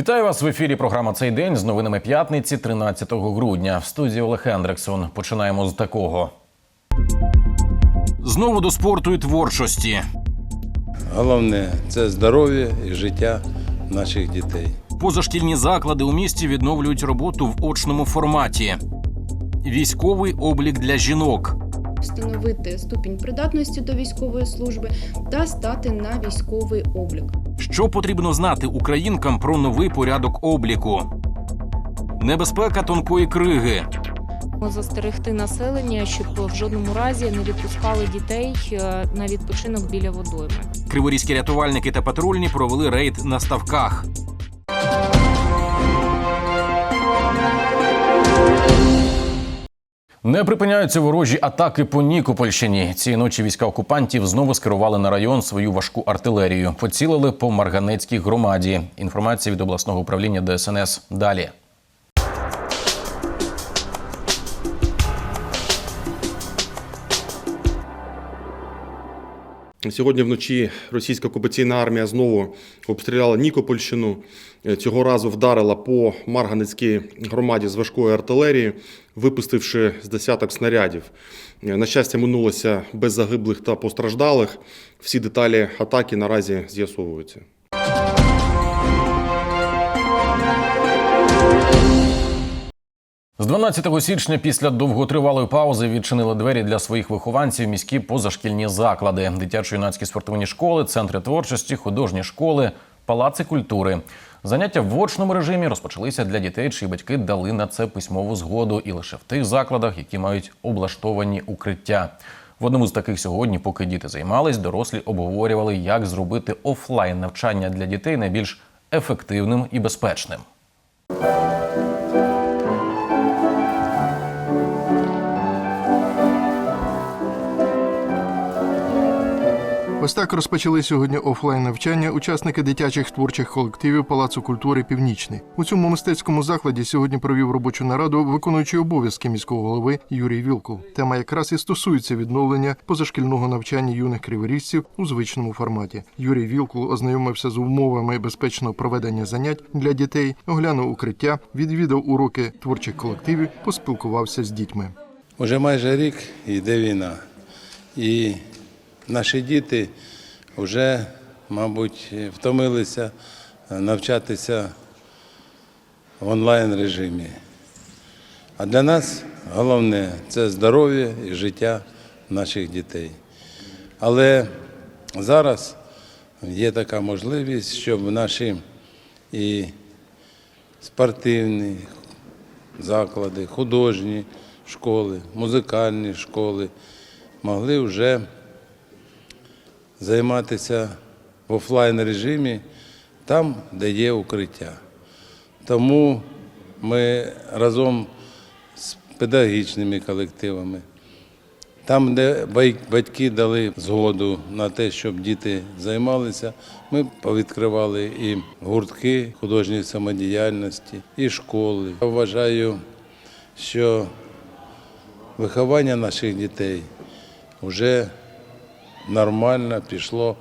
Вітаю вас в ефірі. Програма цей день з новинами п'ятниці, 13 грудня. В студії Олег Ендрексон. Починаємо з такого. Знову до спорту і творчості. Головне це здоров'я і життя наших дітей. Позашкільні заклади у місті відновлюють роботу в очному форматі. Військовий облік для жінок. встановити ступінь придатності до військової служби та стати на військовий облік. Що потрібно знати українкам про новий порядок обліку? Небезпека тонкої криги. застерегти населення, щоб в жодному разі не відпускали дітей е, на відпочинок біля водойми. Криворізькі рятувальники та патрульні провели рейд на ставках. Не припиняються ворожі атаки по Нікопольщині. Цієї ночі війська окупантів знову скерували на район свою важку артилерію. Поцілили по Марганецькій громаді. Інформація від обласного управління ДСНС далі. Сьогодні вночі російська окупаційна армія знову обстріляла Нікопольщину. Цього разу вдарила по Марганецькій громаді з важкої артилерії, випустивши з десяток снарядів. Е, На щастя, минулося без загиблих та постраждалих. Всі деталі атаки наразі з'ясовуються. З 12 січня після довготривалої паузи відчинили двері для своїх вихованців міські позашкільні заклади, дитячо-юнацькі спортивні школи, центри творчості, художні школи, палаци культури. Заняття в очному режимі розпочалися для дітей, чиї батьки дали на це письмову згоду, і лише в тих закладах, які мають облаштовані укриття. В одному з таких сьогодні, поки діти займались, дорослі обговорювали, як зробити офлайн навчання для дітей найбільш ефективним і безпечним. Ось так розпочали сьогодні офлайн навчання учасники дитячих творчих колективів Палацу культури Північний. У цьому мистецькому закладі сьогодні провів робочу нараду виконуючий обов'язки міського голови Юрій Вілкул. Тема якраз і стосується відновлення позашкільного навчання юних криворіжців у звичному форматі. Юрій Вілкул ознайомився з умовами безпечного проведення занять для дітей, оглянув укриття, відвідав уроки творчих колективів, поспілкувався з дітьми. Уже майже рік йде війна. І наші діти вже, мабуть, втомилися навчатися в онлайн режимі. А для нас головне це здоров'я і життя наших дітей. Але зараз є така можливість, щоб наші і спортивні заклади, художні школи, музикальні школи могли вже займатися в офлайн режимі там, де є укриття. Тому ми разом з педагогічними колективами, там, де батьки дали згоду на те, щоб діти займалися, ми повідкривали і гуртки художньої самодіяльності, і школи. Я вважаю, що виховання наших дітей вже нормально пішло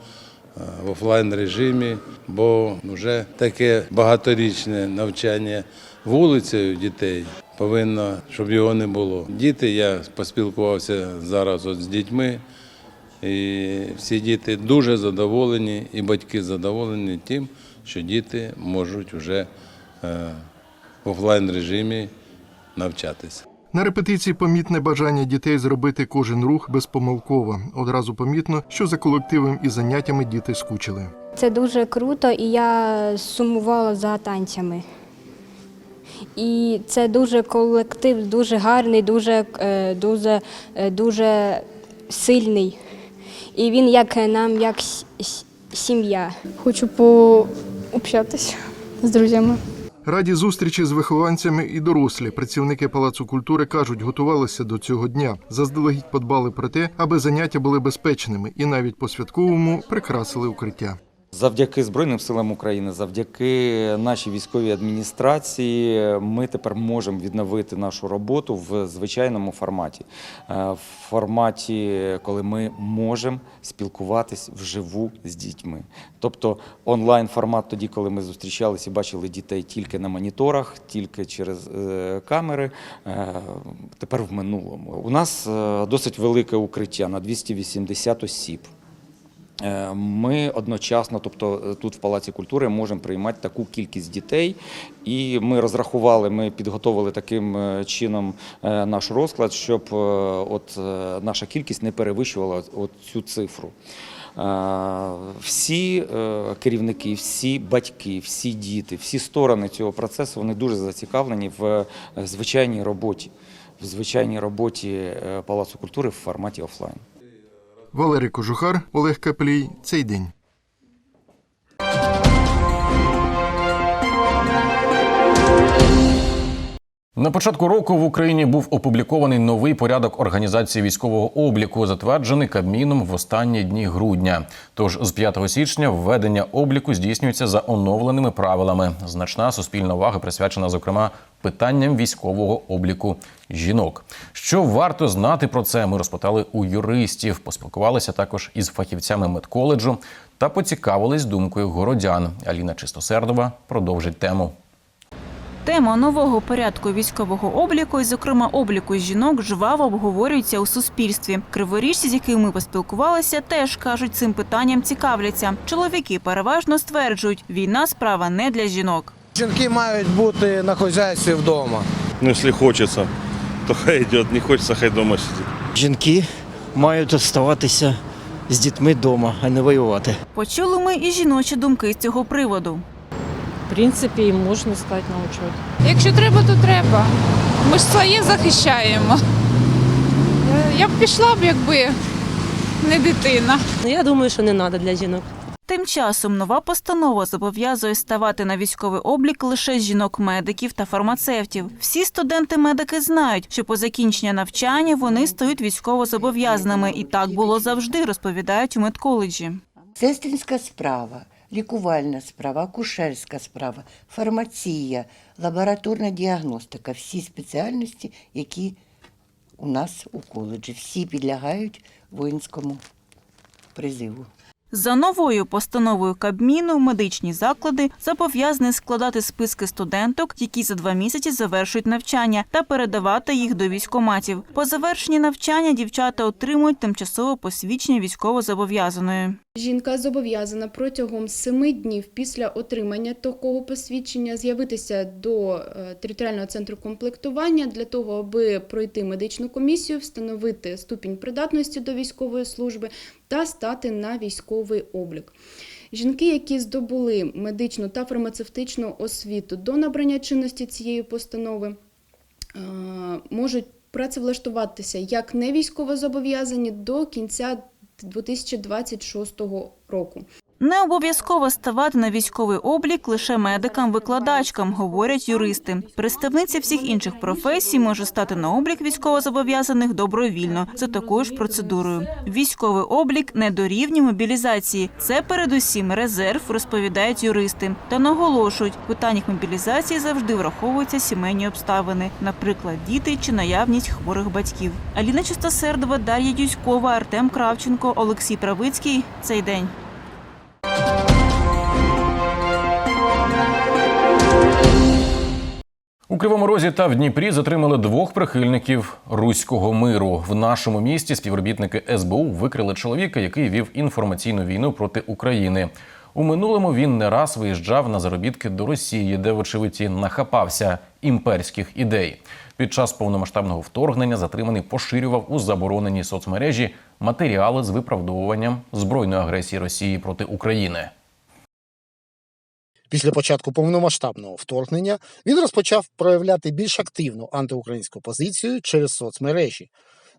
е, в офлайн режимі, бо вже таке багаторічне навчання вулицею дітей повинно, щоб його не було. Діти, я поспілкувався зараз от з дітьми, і всі діти дуже задоволені, і батьки задоволені тим, що діти можуть вже е, в офлайн режимі навчатися. На репетиції помітне бажання дітей зробити кожен рух безпомилково. Одразу помітно, що за колективом і заняттями діти скучили. Це дуже круто, і я сумувала за танцями. І це дуже колектив, дуже гарний, дуже, е, дуже, е, дуже сильний. І він як нам, як сім'я. Хочу пообщатися з друзями. Раді зустрічі з вихованцями і дорослі працівники Палацу культури кажуть, готувалися до цього дня. Заздалегідь подбали про те, аби заняття були безпечними, і навіть по святковому прикрасили укриття. Завдяки Збройним силам України, завдяки нашій військовій адміністрації, ми тепер можемо відновити нашу роботу в звичайному форматі. Е, В форматі, коли ми можемо спілкуватись вживу з дітьми. Тобто онлайн формат тоді, коли ми зустрічалися і бачили дітей тільки на моніторах, тільки через е, камери. е, Тепер в минулому. У нас досить велике укриття на 280 осіб. Е, Ми одночасно, тобто е, тут в Палаці культури, можемо приймати таку кількість дітей, і ми розрахували, ми підготовили таким е, чином наш розклад, щоб от наша кількість не перевищувала от цю цифру. Всі керівники, всі батьки, всі діти, всі сторони цього процесу вони дуже зацікавлені в звичайній роботі, в звичайній роботі Палацу культури в форматі офлайн. Валерій Кожухар, Олег Каплій. Цей день. На початку року в Україні був опублікований новий порядок організації військового обліку, затверджений Кабміном в останні дні грудня. Тож з 5 січня введення обліку здійснюється за оновленими правилами. Значна суспільна увага присвячена, зокрема, питанням військового обліку жінок. Що варто знати про це? Ми розпитали у юристів, поспілкувалися також із фахівцями медколеджу та поцікавились думкою городян. Аліна Чистосердова продовжить тему. Тема нового порядку військового обліку, і, зокрема обліку жінок, жваво обговорюється у суспільстві. Криворіжці, з якими ми поспілкувалися, теж кажуть, цим питанням цікавляться. Чоловіки переважно стверджують, війна справа не для жінок. Жінки мають бути на хозяйстві вдома. Ну, если хочется, то хай идет, не хочется, хай дома сидит. Жінки мають оставатися з дітьми вдома, а не воювати. Почули ми і жіночі думки з цього приводу. В принципі, і можна стати на учет. Якщо треба, то треба. Ми ж своє захищаємо. Я б пішла б, якби не дитина. Я думаю, що не треба для жінок. Тим часом нова постанова зобов'язує ставати на військовий облік лише жінок-медиків та фармацевтів. Всі студенти-медики знають, що по закінченню навчання вони стають військовозобов'язаними, і так було завжди, розповідають у медколеджі. Сестринська справа, лікувальна справа, акушерська справа, фармація, лабораторна діагностика всі спеціальності, які у нас у коледжі, всі підлягають воїнському призиву. За новою постановою Кабміну медичні заклади зобов'язані складати списки студенток, які за два місяці завершують навчання, та передавати їх до військоматів. По завершенні навчання дівчата отримують тимчасове посвідчення військовозобов'язаної. Жінка зобов'язана протягом семи днів після отримання такого посвідчення з'явитися до е, територіального центру комплектування для того, аби пройти медичну комісію, встановити ступінь придатності до військової служби та стати на військовий облік. Жінки, які здобули медичну та фармацевтичну освіту до набрання чинності цієї постанови, е, можуть працевлаштуватися як не військовозобов'язані до кінця 2026 року. Не обов'язково ставати на військовий облік лише медикам-викладачкам, говорять юристи. Представниці всіх інших професій може стати на облік військовозобов'язаних добровільно за такою ж процедурою. Військовий облік не дорівнює мобілізації. Це передусім резерв, розповідають юристи. Та наголошують, в питаннях мобілізації завжди враховуються сімейні обставини, наприклад, діти чи наявність хворих батьків. Аліна Чистосердова, Дар'я Дюськова, Артем Кравченко, Олексій Правицький. Цей день. У Кривому Розі та в Дніпрі затримали двох прихильників руського миру. В нашому місті співробітники СБУ викрили чоловіка, який вів інформаційну війну проти України. У минулому він не раз виїжджав на заробітки до Росії, де, вочевидь, нахапався імперських ідей. Під час повномасштабного вторгнення затриманий поширював у забороненій соцмережі матеріали з виправдовуванням збройної агресії Росії проти України. Після початку повномасштабного вторгнення він розпочав проявляти більш активну антиукраїнську позицію через соцмережі.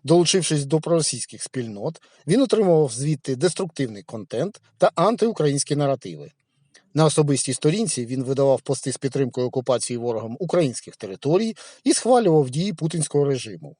Долучившись до проросійських спільнот, він отримував звідти деструктивний контент та антиукраїнські наративи. На особистій сторінці він видавав пости з підтримкою окупації ворогом українських територій і схвалював дії путінського режиму.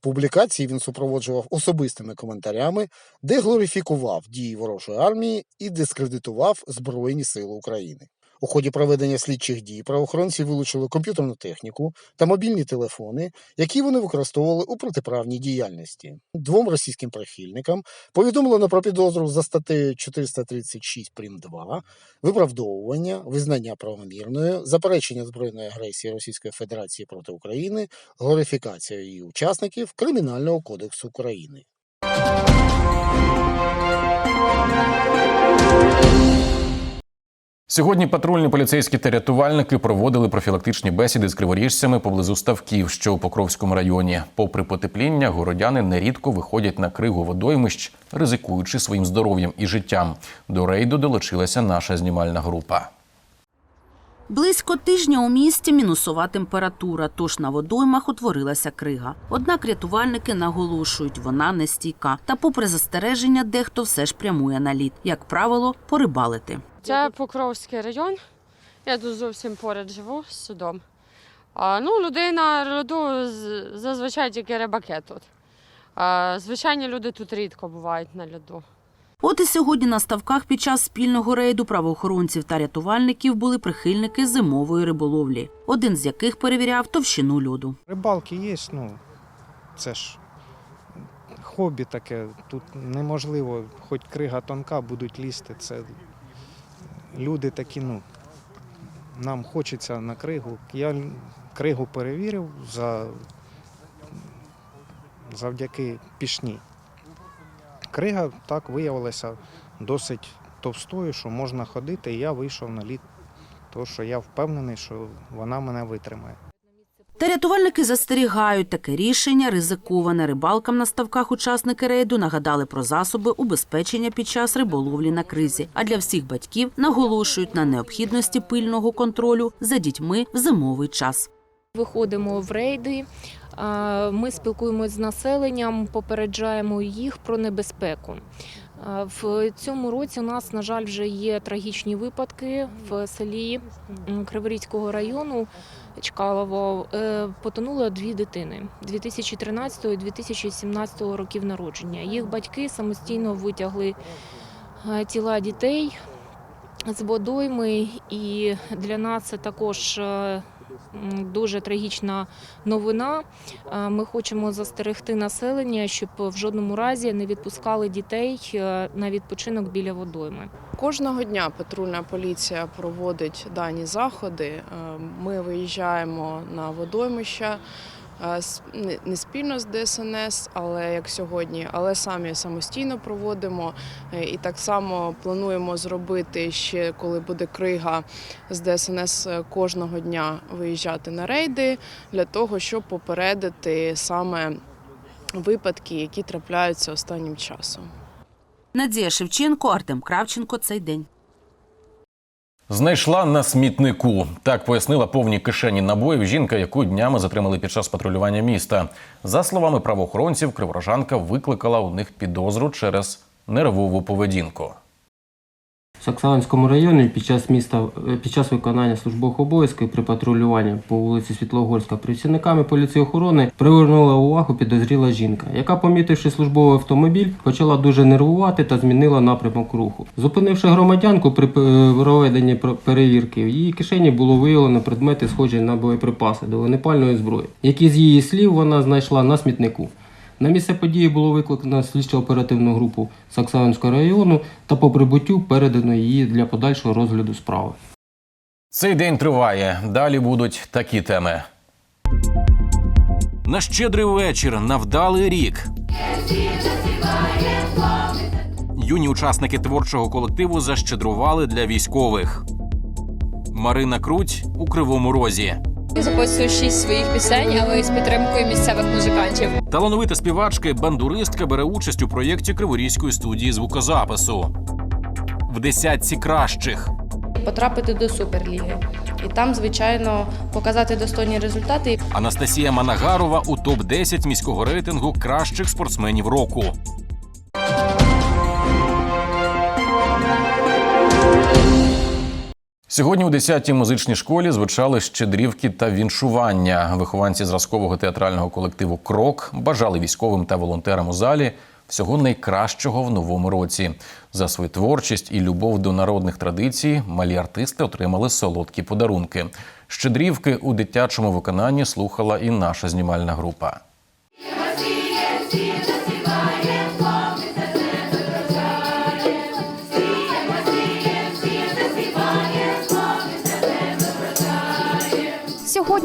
Публікації він супроводжував особистими коментарями, де глорифікував дії ворожої армії і дискредитував Збройні Сили України. У ході проведення слідчих дій правоохоронці вилучили комп'ютерну техніку та мобільні телефони, які вони використовували у протиправній діяльності. Двом російським прихильникам повідомлено про підозру за статтею 436 прим. 2 виправдовування, визнання правомірною, заперечення збройної агресії Російської Федерації проти України, глорифікація її учасників Кримінального кодексу України. Сьогодні патрульні поліцейські та рятувальники проводили профілактичні бесіди з криворіжцями поблизу ставків, що у Покровському районі. Попри потепління, городяни нерідко виходять на кригу водоймищ, ризикуючи своїм здоров'ям і життям. До рейду долучилася наша знімальна група. Близько тижня у місті мінусова температура, тож на водоймах утворилася крига. Однак рятувальники наголошують, вона не стійка. Та, попри застереження, дехто все ж прямує на лід, як правило, порибалити. Це Покровський район. Я тут зовсім поряд живу з судом. А, ну, людей на льоду зазвичай тільки рибаки тут. А, звичайні люди тут рідко бувають на льоду. От і сьогодні на ставках під час спільного рейду правоохоронців та рятувальників були прихильники зимової риболовлі, один з яких перевіряв товщину льоду. Рибалки є, ну це ж хобі таке. Тут неможливо, хоч крига тонка, будуть лізти. Це люди такі, ну, нам хочеться на кригу. Я кригу перевірив за, завдяки пішні. Крига так виявилася досить товстою, що можна ходити, і я вийшов на лід, тому що я впевнений, що вона мене витримає. Та рятувальники застерігають, таке рішення ризиковане. Рибалкам на ставках учасники рейду нагадали про засоби убезпечення під час риболовлі на кризі. А для всіх батьків наголошують на необхідності пильного контролю за дітьми в зимовий час. Виходимо в рейди. Ми спілкуємося з населенням, попереджаємо їх про небезпеку. В цьому році у нас, на жаль, вже є трагічні випадки в селі Криворізького району Чкалово. Е, Потонуло дві дитини 2013 і 2017 років народження. Їх батьки самостійно витягли е, тіла дітей з водойми, і для нас це також е, дуже трагічна новина. Е, Ми хочемо застерегти населення, щоб в жодному разі не відпускали дітей е, на відпочинок біля водойми. Кожного дня патрульна поліція проводить дані заходи. Е, Ми виїжджаємо на водоймища не- спільно з ДСНС, але як сьогодні, але самі самостійно проводимо. Е, І так само плануємо зробити ще, коли буде крига з ДСНС е, кожного дня виїжджати на рейди для того, щоб попередити саме випадки, які трапляються останнім часом. Надія Шевченко, Артем Кравченко. Цей день. Знайшла на смітнику. Так пояснила повні кишені набоїв жінка, яку днями затримали під час патрулювання міста. За словами правоохоронців, криворожанка викликала у них підозру через нервову поведінку. В Саксаганському районі під час міста під час виконання службових обов'язків при патрулюванні по вулиці Світлогорська працівниками поліції охорони привернула увагу підозріла жінка, яка, помітивши службовий автомобіль, почала дуже нервувати та змінила напрямок руху. Зупинивши громадянку при е, проведенні про- перевірки, в її кишені було виявлено предмети, схожі на боєприпаси до вогнепальної зброї, які з її слів вона знайшла на смітнику. На місце події було викликано слідчо-оперативну групу Саксаганського району та по прибуттю передано її для подальшого розгляду справи. Цей день триває. Далі будуть такі теми. На щедрий вечір на вдалий рік. Юні учасники творчого колективу защедрували для військових. Марина Круть у Кривому Розі. Записую шість своїх пісень, але з підтримкою місцевих музикантів. Талановита співачка і бандуристка бере участь у проєкті Криворізької студії звукозапису. В десятці кращих. потрапити до суперліги. І там, звичайно, показати достойні результати. Анастасія Манагарова у топ 10 міського рейтингу кращих спортсменів року. Сьогодні у 10-й музичній школі звучали щедрівки та віншування. Вихованці зразкового театрального колективу Крок бажали військовим та волонтерам у залі всього найкращого в новому році. За свою творчість і любов до народних традицій малі артисти отримали солодкі подарунки. Щедрівки у дитячому виконанні слухала і наша знімальна група.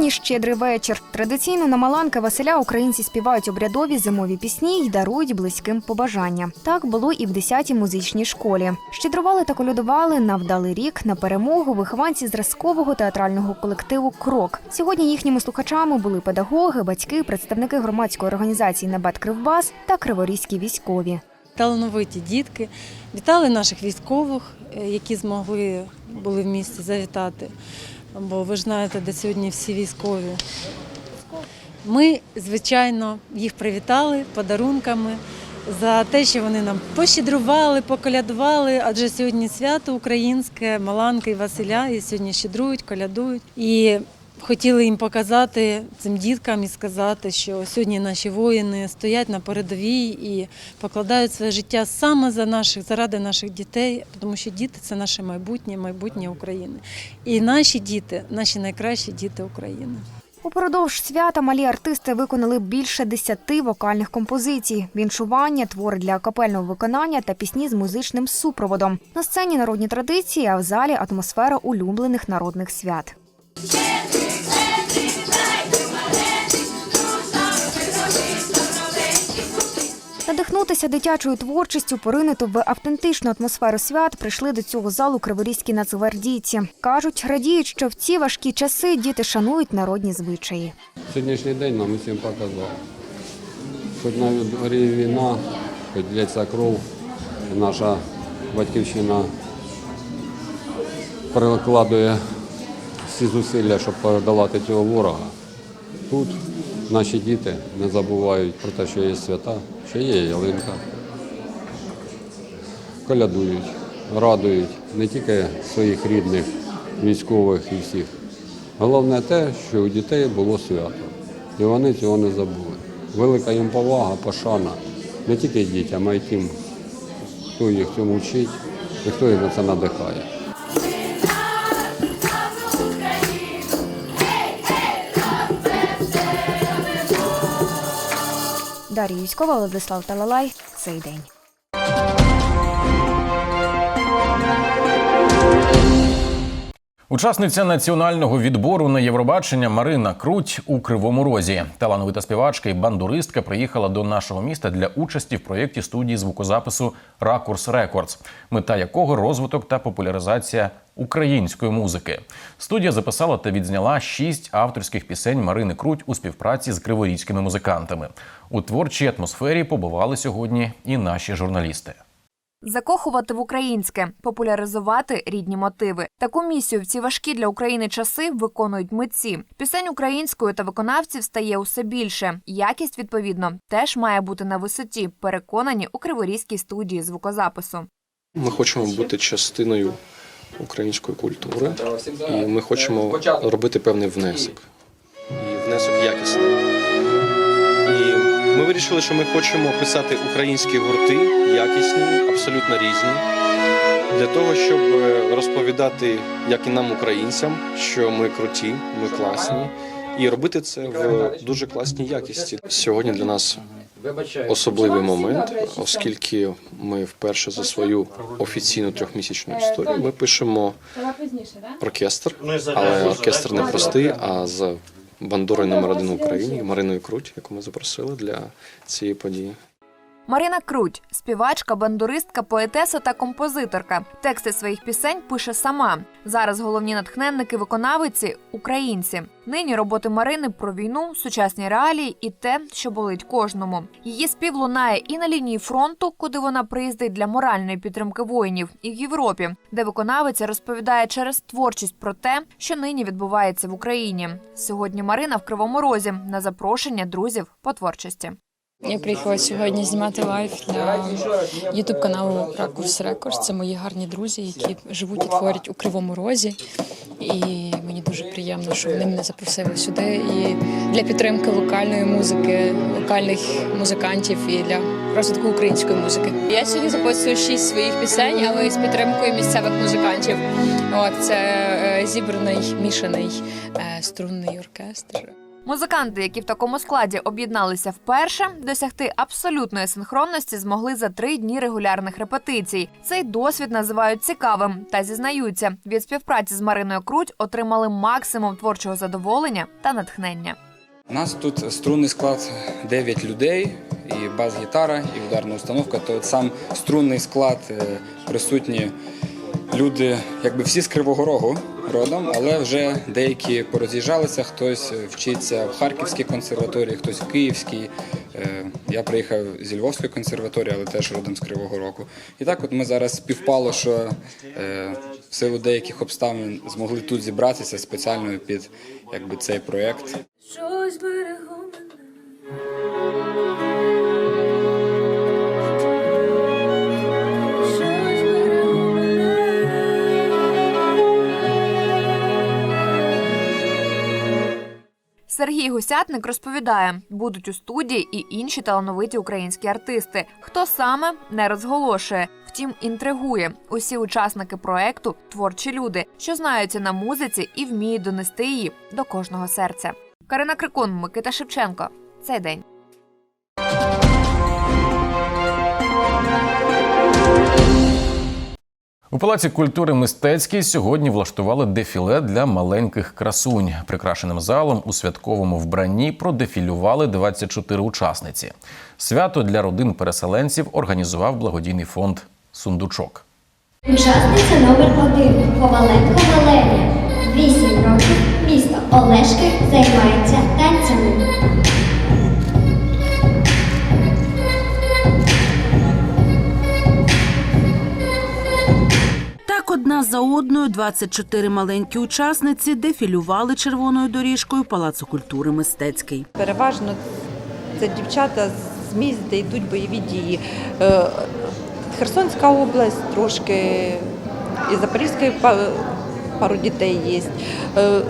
Сьогодні щедрий вечір. Традиційно на Маланки Василя українці співають обрядові зимові пісні й дарують близьким побажання. Так було і в 10-й музичній школі. Щедрували та колядували на вдалий рік на перемогу вихованці зразкового театрального колективу Крок. Сьогодні їхніми слухачами були педагоги, батьки, представники громадської організації Небет Кривбас та криворізькі військові. талановиті дітки. Вітали наших військових, е, які змогли були в місті завітати. Бо ви ж знаєте, де сьогодні всі військові. Ми, звичайно, їх привітали подарунками за те, що вони нам пощедрували, поколядували, адже сьогодні свято українське, Маланка і Василя, і сьогодні щедрують, колядують. І хотіли їм показати цим діткам і сказати, що сьогодні наші воїни стоять на передовій і покладають своє життя саме за наших, заради наших дітей, тому що діти це наше майбутнє, майбутнє України. І наші діти, наші найкращі діти України. Упродовж свята малі артисти виконали більше десяти вокальних композицій: віншування, твори для капельного виконання та пісні з музичним супроводом. На сцені народні традиції, а в залі атмосфера улюблених народних свят. Надихнутися дитячою творчістю, поринути в автентичну атмосферу свят, прийшли до цього залу криворізькі нацгвардійці. Кажуть, радіють, що в ці важкі часи діти шанують народні звичаї. Сьогоднішній день нам усім показав. Хоч на дворі війна, хоч лється кров, наша батьківщина перекладує всі зусилля, щоб подолати цього ворога. Тут наші діти не забувають про те, що є свята, що є ялинка. Колядують, радують не тільки своїх рідних, військових і всіх. Головне те, що у дітей було свято. І вони цього не забули. Велика їм повага, пошана не тільки дітям, а й тим, хто їх цьому вчить і хто їх на це надихає. Дар'я Юськова, Владислав Талалай. Цей день. Учасниця національного відбору на Євробачення Марина Круть у Кривому Розі. Талановита співачка і бандуристка приїхала до нашого міста для участі в проєкті студії звукозапису Ракурс Рекордс, мета якого розвиток та популяризація української музики. Студія записала та відзняла шість авторських пісень Марини Круть у співпраці з криворізькими музикантами. У творчій атмосфері побували сьогодні і наші журналісти. Закохувати в українське, популяризувати рідні мотиви. Таку місію в ці важкі для України часи виконують митці. Пісень українською та виконавців стає усе більше. Якість, відповідно, теж має бути на висоті. Переконані у криворізькій студії звукозапису. Ми хочемо бути частиною української культури, і ми хочемо робити певний внесок. І внесок якісний. І ми вирішили, що ми хочемо писати українські гурти, якісні, абсолютно різні, для того, щоб е, розповідати, як і нам, українцям, що ми круті, ми класні, і робити це в дуже класній якісті. Сьогодні для нас особливий момент, оскільки ми вперше за свою офіційну трьохмісячну історію. Ми пишемо оркестр, але оркестр не простий, а з бандурою номер один в Україні Мариною Круть, яку ми запросили для цієї події. Марина Круть, співачка, бандуристка, поетеса та композиторка. Тексти своїх пісень пише сама. Зараз головні натхненники виконавиці українці. Нині роботи Марини про війну, сучасні реалії і те, що болить кожному. Її спів лунає і на лінії фронту, куди вона приїздить для моральної підтримки воїнів, і в Європі, де виконавиця розповідає через творчість про те, що нині відбувається в Україні. Сьогодні Марина в Кривому Розі на запрошення друзів по творчості. Я приїхала сьогодні знімати лайв для ютуб каналу Ракурс Рекордс. Це мої гарні друзі, які живуть і творять у Кривому Розі. І мені дуже приємно, що вони мене запросили сюди. І для підтримки локальної музики, локальних музикантів і для розвитку української музики. Я сьогодні записую шість своїх пісень, але з підтримкою місцевих музикантів. От це е, зібраний мішаний е, струнний оркестр. Музиканти, які в такому складі об'єдналися вперше, досягти абсолютної синхронності змогли за три дні регулярних репетицій. Цей досвід називають цікавим та зізнаються, від співпраці з Мариною Круть отримали максимум творчого задоволення та натхнення. У нас тут струнний склад 9 людей, і бас-гітара, і ударна установка. То сам струнний склад е, присутні люди, якби всі з Кривого Рогу родом, але вже деякі пороз'їжджалися. Хтось вчиться в Харківській консерваторії, хтось в Київській. Е, Я приїхав зі Львовської консерваторії, але теж родом з Кривого Рогу. І так, от ми зараз співпало, що е, в силу деяких обставин змогли тут зібратися спеціально під якби цей проєкт. Щось берегло Сергій Гусятник розповідає, будуть у студії і інші талановиті українські артисти. Хто саме не розголошує, втім інтригує. Усі учасники проекту творчі люди, що знаються на музиці і вміють донести її до кожного серця. Карина Крикун, Микита Шевченко. Цей день. У Палаці культури мистецькій сьогодні влаштували дефіле для маленьких красунь. Прикрашеним залом у святковому вбранні продефілювали 24 учасниці. Свято для родин переселенців організував благодійний фонд Сундучок. Учасниця номер один Коваленко Валерія. 8 років. Місто Олешки займається за одною 24 маленькі учасниці дефілювали червоною доріжкою Палацу культури мистецький. Переважно це дівчата з місць, де йдуть бойові дії. Е, Херсонська область трошки, і Запорізької пару дітей є. Е,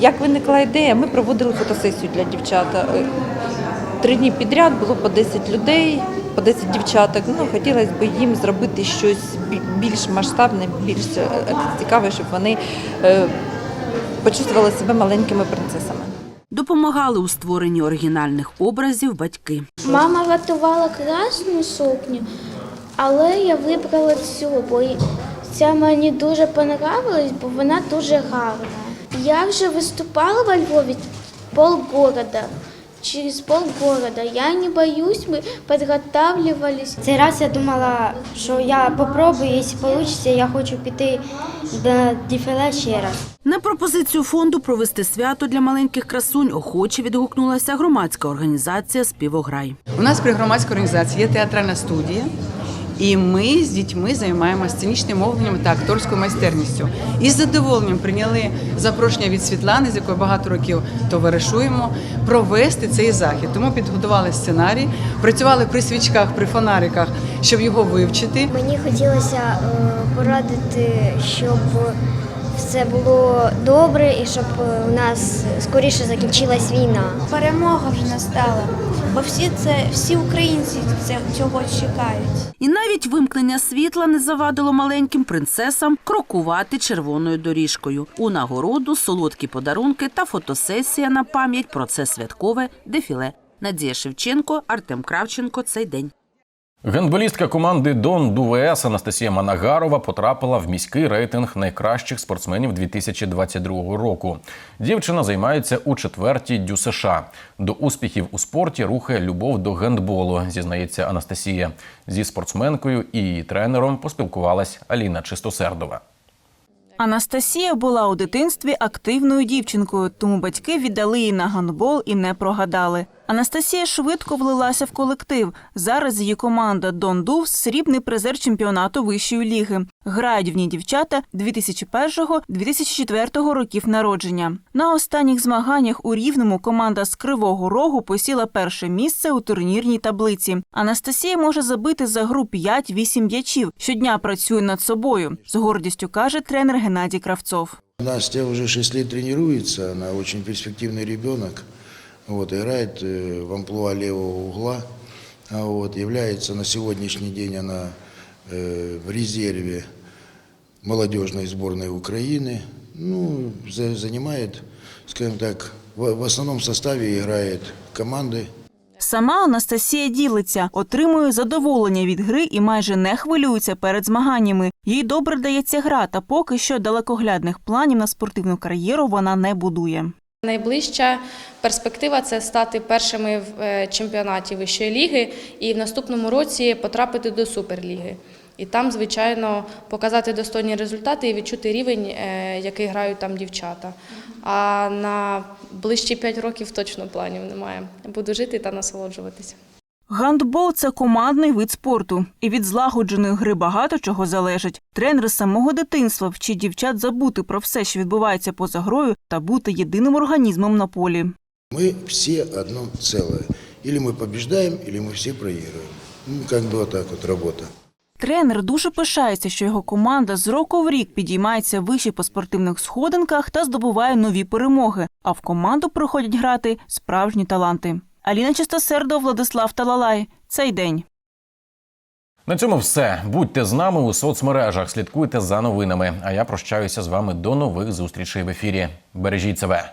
Як виникла ідея, ми проводили фотосесію для дівчат. Е, Три дні підряд було по 10 людей, по 10 дівчаток. Ну, хотілося б їм зробити щось більш масштабне, більш е, цікаве, щоб вони е, почувствували себе маленькими принцесами. Допомагали у створенні оригінальних образів батьки. Мама готувала красну сукню, але я вибрала цю, бо ця мені дуже понравилась, бо вона дуже гарна. Я вже виступала во Львові полгорода. Через полгорода. Я не боюсь, мы подготавливались. Цей раз я думала, що я попробую, якщо вийде, я хочу піти до дефіле ще раз. На пропозицію фонду провести свято для маленьких красунь охоче відгукнулася громадська організація Співограй. У нас при громадській організації є театральна студія, і ми з дітьми займаємося сценічним мовленням та акторською майстерністю. І з задоволенням прийняли запрошення від Світлани, з якою багато років товаришуємо, провести цей захід. Тому підготували сценарій, працювали при свічках, при фонариках, щоб його вивчити. Мені хотілося е, порадити, щоб все було добре і щоб е, у нас скоріше закінчилась війна. Перемога вже настала, бо всі це всі українці цього чекають. І навіть вимкнення світла не завадило маленьким принцесам крокувати червоною доріжкою. У нагороду солодкі подарунки та фотосесія на пам'ять про це святкове дефіле. Надія Шевченко, Артем Кравченко. Цей день. Гандболістка команди Дон ДУВС Анастасія Манагарова потрапила в міський рейтинг найкращих спортсменів 2022 року. Дівчина займається у четвертій дю США. До успіхів у спорті рухає любов до гандболу, зізнається Анастасія. Зі спортсменкою і її тренером поспілкувалась Аліна Чистосердова. Анастасія була у дитинстві активною дівчинкою, тому батьки віддали її на гандбол і не прогадали. Анастасія швидко влилася в колектив. Зараз її команда Дон Дувс – срібний призер чемпіонату вищої ліги. Грають в ній дівчата 2001-2004 років народження. На останніх змаганнях у Рівному команда з Кривого Рогу посіла перше місце у турнірній таблиці. Анастасія може забити за гру 5-8 м'ячів. Щодня працює над собою. З гордістю каже тренер Геннадій Кравцов. Настя уже 6 лет тренируется, она очень перспективный ребенок Вот, играет э, в амплуа левого угла. А вот, является на сегодняшний день она э, в резерве молодежной сборной Украины. Ну, за- занимает, скажем так, в, в основном составе играет команды. Сама Анастасія ділиться, отримує задоволення від гри і майже не хвилюється перед змаганнями. Їй добре дається гра, та поки що далекоглядних планів на спортивну кар'єру вона не будує. Найближча перспектива це стати першими в е, чемпіонаті вищої ліги і в наступному році потрапити до суперліги. І там, звичайно, показати достойні результати і відчути рівень, е, який грають там дівчата. А на ближчі 5 років точно планів немає. Буду жити та насолоджуватися. Гандбол це командний вид спорту, і від злагодженої гри багато чого залежить. Тренер з самого дитинства вчить дівчат забути про все, що відбувається поза грою, та бути єдиним організмом на полі. Мы все одно целое. Или мы побеждаем, или мы все проигрываем. Ну, как бы вот так вот работа. Тренер дуже пишається, що його команда з року в рік підіймається вище по спортивних сходинках та здобуває нові перемоги. А в команду приходять грати справжні таланти. Аліна Чистосердо, Владислав Талалай. Цей день. На цьому все. Будьте з нами у соцмережах, слідкуйте за новинами. А я прощаюся з вами до нових зустрічей в ефірі. Бережіть себе.